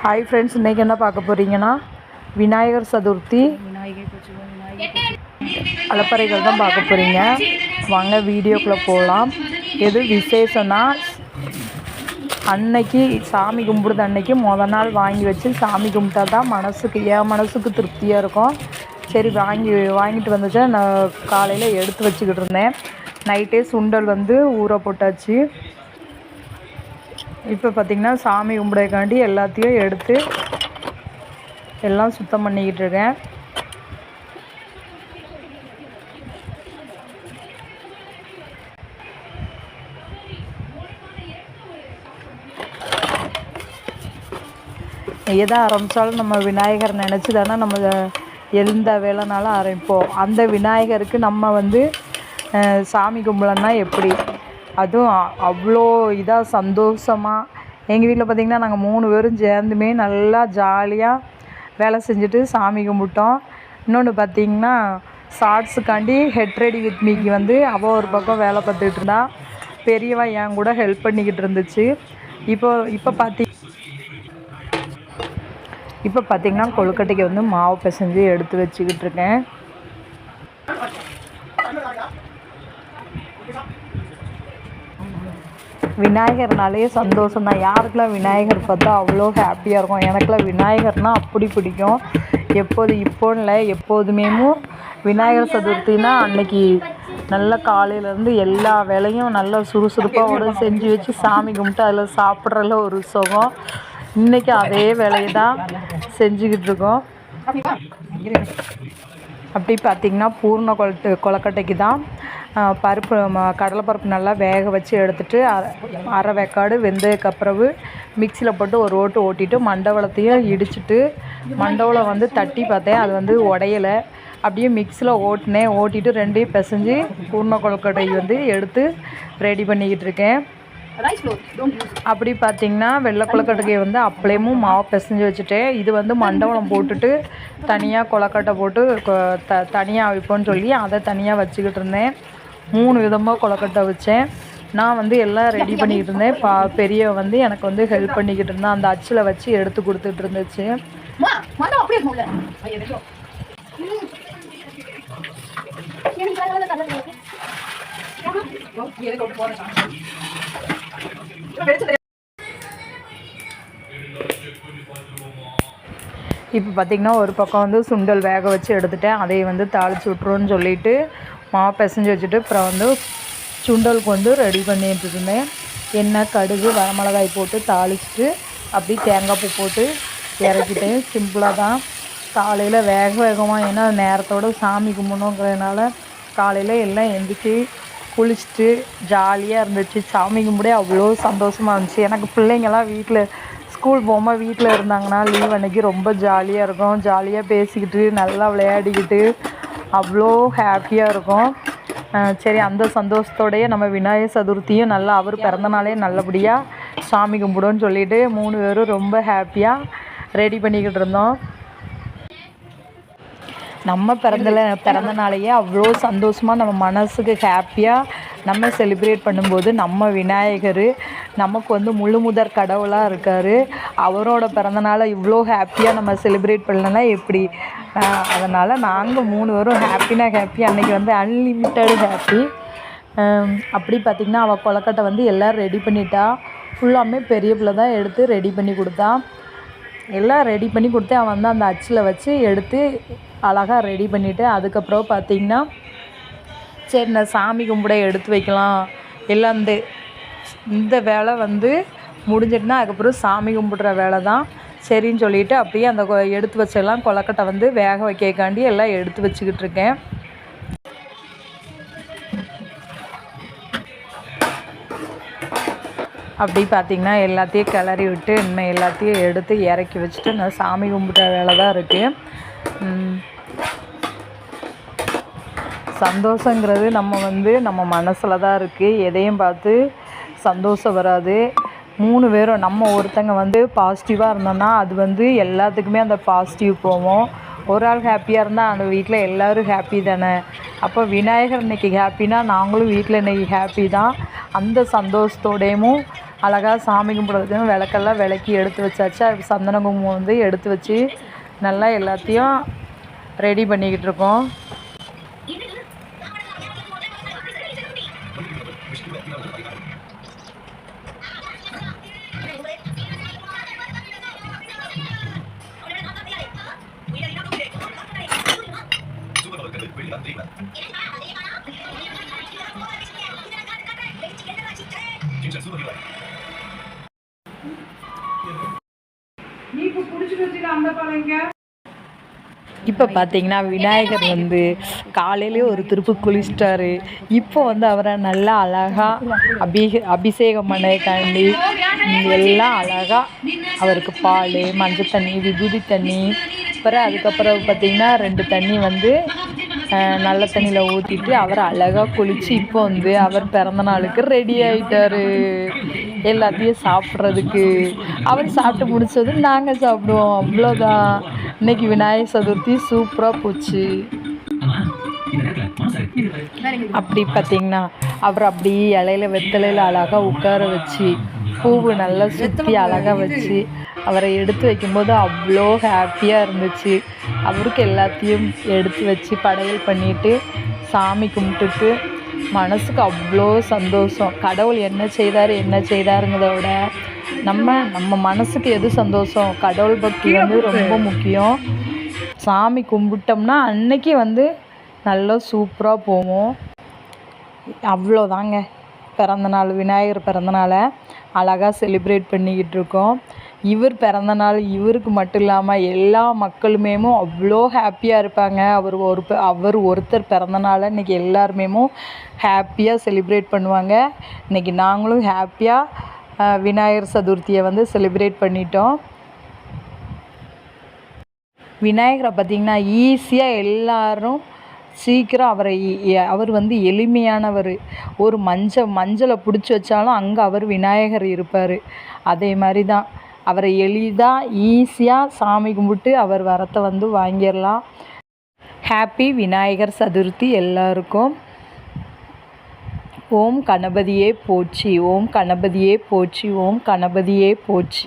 Hi friends இன்றைக்கி என்ன பார்க்க போகிறீங்கன்னா விநாயகர் சதுர்த்தி. அலப்பறைகள் தான் பார்க்க போகிறீங்க வாங்க வீடியோக்குள்ளே போகலாம் எது விசேஷம்னா அன்னைக்கு சாமி கும்பிடுறது அன்னைக்கு மொதல் நாள் வாங்கி வச்சு சாமி கும்பிட்டா தான் மனசுக்கு என் மனசுக்கு திருப்தியாக இருக்கும். சரி வாங்கி வாங்கிட்டு வந்துச்சு நான் காலையில் எடுத்து வச்சுக்கிட்டு இருந்தேன். நைட்டே சுண்டல் வந்து ஊற போட்டாச்சு. இப்போ பார்த்திங்கன்னா சாமி கும்பிடக்காண்டி எல்லாத்தையும் எடுத்து எல்லாம் சுத்தம் பண்ணிக்கிட்டு இருக்கேன். எதை ஆரம்பித்தாலும் நம்ம விநாயகர் நினச்சி தானே நம்ம எந்த வேலைனாலும் ஆரம்பிப்போம். அந்த விநாயகருக்கு நம்ம வந்து சாமி கும்பலன்னா எப்படி? அதுவும் அவ்வளோ இதாக சந்தோஷமாக எங்கள் வீட்டில் பார்த்திங்கன்னா நாங்கள் மூணு பேரும் சேர்ந்துமே நல்லா ஜாலியாக வேலை செஞ்சுட்டு சாமி கும்பிட்டோம். இன்னொன்று பார்த்திங்கன்னா ஷார்ட்ஸுக்காண்டி ஹெட் ரெடி வித் மீக்கு வந்து அவள் ஒரு பக்கம் வேலை பார்த்துக்கிட்டு இருந்தா. பெரியவன் என் கூட ஹெல்ப் பண்ணிக்கிட்டு இருந்துச்சு. இப்போ இப்போ பார்த்தி இப்போ பார்த்திங்கன்னா கொழுக்கட்டைக்கு வந்து மாவு பிசைஞ்சு எடுத்து வச்சுக்கிட்டு இருக்கேன். விநாயகர்னாலே சந்தோஷம் தான் யாருக்கெல்லாம் விநாயகர் பார்த்தா அவ்வளோ ஹாப்பியாக இருக்கும். எனக்கெல்லாம் விநாயகர்னால் அப்படி பிடிக்கும். எப்போது இப்போன்னு இல்லை எப்போதுமே விநாயகர் சதுர்த்தினா அன்னைக்கு நல்ல காலையிலேருந்து எல்லா வேலையும் நல்லா சுறுசுறுப்பாக செஞ்சு வச்சு சாமி கும்பிட்டு அதில் சாப்பிட்றதுல ஒரு சுகம். இன்றைக்கி அதே வேலையை தான் செஞ்சுக்கிட்டு இருக்கோம். அப்படி பார்த்திங்கன்னா பூர்ண கொலட்டு கொலக்கட்டைக்கு தான் பருப்பு கடலை கடலைப்பருப்பு நல்லா வேக வச்சு எடுத்துட்டு அரை அரை வெந்ததுக்கு வெந்ததுக்கப்புறவு மிக்சியில் போட்டு ஒரு ஓட்டு ஓட்டிட்டு மண்டவளத்தையும் இடிச்சிட்டு மண்டவளம் வந்து தட்டி பார்த்தேன். அது வந்து உடையலை. அப்படியே மிக்சியில் ஓட்டினேன். ஓட்டிட்டு ரெண்டையும் பிசைஞ்சு பூர்ண கொலக்கட்டை வந்து எடுத்து ரெடி பண்ணிக்கிட்டு இருக்கேன். அப்படி பார்த்தீங்கன்னா வெள்ளை கொழுக்கட்டைக்கு வந்து அப்பளேமும் மாவு பிசைஞ்சு வச்சுட்டேன் இது வந்து மண்டபம் போட்டுட்டு தனியாக கொழுக்கட்டை போட்டு த தனியாக வைப்போன்னு சொல்லி அதை தனியாக வச்சுக்கிட்டு இருந்தேன். மூணு விதமாக கொழுக்கட்டை வச்சேன் நான் வந்து எல்லாம் ரெடி பண்ணிக்கிட்டு இருந்தேன். பா பெரிய வந்து எனக்கு வந்து ஹெல்ப் பண்ணிக்கிட்டு இருந்தான். அந்த அச்சில் வச்சு எடுத்து கொடுத்துட்டு இருந்துச்சு. எனக்கு இப்போ பார்த்திங்கன்னா ஒரு பக்கம் வந்து சுண்டல் வேக வச்சு எடுத்துட்டேன். அதை வந்து தாளிச்சு விட்ருன்னு சொல்லிட்டு மாவு பிசைஞ்சு வச்சுட்டு அப்புறம் வந்து சுண்டலுக்கு வந்து ரெடி பண்ணிட்டு இருந்தேன் எண்ணெய் கடுகு வரமிளகாய் போட்டு தாளிச்சிட்டு அப்படி தேங்காய் பூ போட்டு இறக்கிட்டேன். சிம்பிளாக தான். காலையில் வேக வேகமாக ஏன்னா நேரத்தோட சாமி கும்பிடணுங்கிறதுனால காலையில் எல்லாம் எந்திரிச்சு குளிச்சுட்டு ஜாலியாக இருந்துச்சு. சாமி கும்பிடே அவ்வளோ சந்தோஷமாக இருந்துச்சு. எனக்கு பிள்ளைங்கள்லாம் வீட்டில் ஸ்கூல் போகாமல் வீட்டில் இருந்தாங்கன்னா லீவ் அன்னைக்கு ரொம்ப ஜாலியாக இருக்கும். ஜாலியாக பேசிக்கிட்டு நல்லா விளையாடிக்கிட்டு அவ்வளோ ஹாப்பியாக இருக்கும். சரி அந்த சந்தோஷத்தோடயே நம்ம விநாயகர் சதுர்த்தியும் நல்லா அவர் பிறந்தநாளே நல்லபடியாக சாமி கும்பிடுவோன்னு சொல்லிவிட்டு மூணு பேரும் ரொம்ப ஹாப்பியாக ரெடி பண்ணிக்கிட்டு இருந்தோம். நம்ம பிறந்தல பிறந்த நாளையே அவ்வளோ சந்தோஷமாக நம்ம மனசுக்கு ஹாப்பியாக நம்ம செலிப்ரேட் பண்ணும்போது நம்ம விநாயகர் நமக்கு வந்து முழு முதற் கடவுளாக இருக்கார். அவரோட பிறந்தநாளை இவ்வளோ ஹாப்பியாக நம்ம செலிப்ரேட் பண்ணலன்னா எப்படி? அதனால் நாங்கள் மூணு பேரும் ஹாப்பினா ஹாப்பி அன்றைக்கி வந்து அன்லிமிட்டெட் ஹாப்பி அப்படி பார்த்திங்கன்னா அவள் கொலக்கட்டை வந்து எல்லோரும் ரெடி பண்ணிட்டா. ஃபுல்லாமே பெரிய பிள்ளை தான் எடுத்து ரெடி பண்ணி கொடுத்தா. எல்லாம் ரெடி பண்ணி கொடுத்து அவன் வந்து அந்த அச்சில் வச்சு எடுத்து அழகாக ரெடி பண்ணிவிட்டு அதுக்கப்புறம் பார்த்தீங்கன்னா சரி நான் சாமி கும்பிட எடுத்து வைக்கலாம். எல்லாம் இந்த இந்த வேலை வந்து முடிஞ்சிட்டுனா அதுக்கப்புறம் சாமி கும்பிடுற வேலை தான். சரின்னு சொல்லிட்டு அப்படியே அந்த கொ- எடுத்து வச்செல்லாம் கொலக்கட்டை வந்து வேக வைக்கக்காண்டி எல்லாம் எடுத்து வச்சுக்கிட்டு இருக்கேன். அப்படி பார்த்தீங்கன்னா எல்லாத்தையும் கிளறி விட்டு இன்னும் எல்லாத்தையும் எடுத்து இறக்கி வச்சுட்டு நான் சாமி கும்பிட்ட வேலை தான் இருக்குது சந்தோஷங்கிறது நம்ம வந்து நம்ம மனசில் தான் இருக்குது எதையும் பார்த்து சந்தோஷம் வராது. மூணு பேரும் நம்ம ஒருத்தங்க வந்து பாசிட்டிவாக இருந்தோம்னா அது வந்து எல்லாத்துக்குமே அந்த பாசிட்டிவ் போவோம் ஒரு ஆள் ஹாப்பியாக இருந்தால் அந்த வீட்டில் எல்லோரும் ஹாப்பி தானே. அப்போ விநாயகர் இன்றைக்கி ஹாப்பினா நாங்களும் வீட்டில் இன்றைக்கி ஹாப்பி தான். அந்த சந்தோஷத்தோடையும் அழகாக சாமி கும்பிட்றதுக்கும் விளக்கெல்லாம் விளக்கி எடுத்து வச்சாச்சு. சந்தன குங்குமம் வந்து எடுத்து வச்சு நல்லா எல்லாத்தையும் ரெடி பண்ணிக்கிட்டு இருக்கோம் இப்போ பார்த்தீங்கன்னா விநாயகர் வந்து காலையிலே ஒரு திருப்பு குளிச்சிட்டாரு. இப்போ வந்து அவரை நல்லா அழகாக அபிஷே அபிஷேகம் பண்ணதுக்காண்டி எல்லாம் அழகாக அவருக்கு பால் மஞ்சள் தண்ணி விபூதி தண்ணி அப்புறம் அதுக்கப்புறம் பார்த்தீங்கன்னா ரெண்டு தண்ணி வந்து நல்ல தண்ணியில் ஊற்றிட்டு அவரை அழகாக குளித்து இப்போ வந்து அவர் பிறந்த நாளுக்கு ரெடி ஆகிட்டாரு எல்லாத்தையும் சாப்பிட்றதுக்கு. அவர் சாப்பிட்டு முடிச்சதும் நாங்கள் சாப்பிடுவோம். அவ்வளோதான். இன்னைக்கு விநாயகர் சதுர்த்தி சூப்பராக போச்சு. அப்படி பார்த்தீங்கன்னா அவர் அப்படி இலையில வெத்தலையில் அழகாக உட்கார வச்சு பூவு நல்லா சுற்றி அழகாக வச்சு அவரை எடுத்து வைக்கும்போது அவ்வளோ ஹாப்பியாக இருந்துச்சு. அவருக்கு எல்லாத்தையும் எடுத்து வச்சு படையல் பண்ணிட்டு சாமி கும்பிட்டுட்டு மனசுக்கு அவ்வளோ சந்தோஷம். கடவுள் என்ன செய்தார் என்ன செய்தாருங்கிறத விட நம்ம நம்ம மனசுக்கு எது சந்தோஷம்? கடவுள் பக்தி வந்து ரொம்ப முக்கியம். சாமி கும்பிட்டோம்னா அன்னைக்கு வந்து நல்லா சூப்பராக போவோம். அவ்வளோதாங்க. பிறந்தநாள் விநாயகர் பிறந்தநாளை அழகாக செலிப்ரேட் பண்ணிக்கிட்டு இருக்கோம். இவர் பிறந்தநாள் இவருக்கு மட்டும் இல்லாமல் எல்லா மக்களுமே அவ்வளோ ஹாப்பியாக இருப்பாங்க. அவர் ஒரு ப- அவர் ஒருத்தர் பிறந்தநாளை இன்றைக்கி எல்லாருமே ஹாப்பியாக செலிப்ரேட் பண்ணுவாங்க. இன்றைக்கி நாங்களும் ஹாப்பியாக விநாயகர் சதுர்த்தியை வந்து செலிப்ரேட் பண்ணிட்டோம். விநாயகரை பார்த்திங்கன்னா ஈஸியாக எல்லாரும் சீக்கிரம் அவரை அவர் வந்து எளிமையானவர். ஒரு மஞ்சள் மஞ்சளை பிடிச்சி வச்சாலும் அங்கே அவர் விநாயகர் இருப்பார். அதே மாதிரி தான் அவரை எளிதாக ஈஸியாக சாமி கும்பிட்டு அவர் வரத்தை வந்து வாங்கிடலாம். ஹாப்பி விநாயகர் சதுர்த்தி எல்லாருக்கும். ஓம் கணபதியே போச்சு ஓம் கணபதியே போச்சு ஓம் கணபதியே போச்சு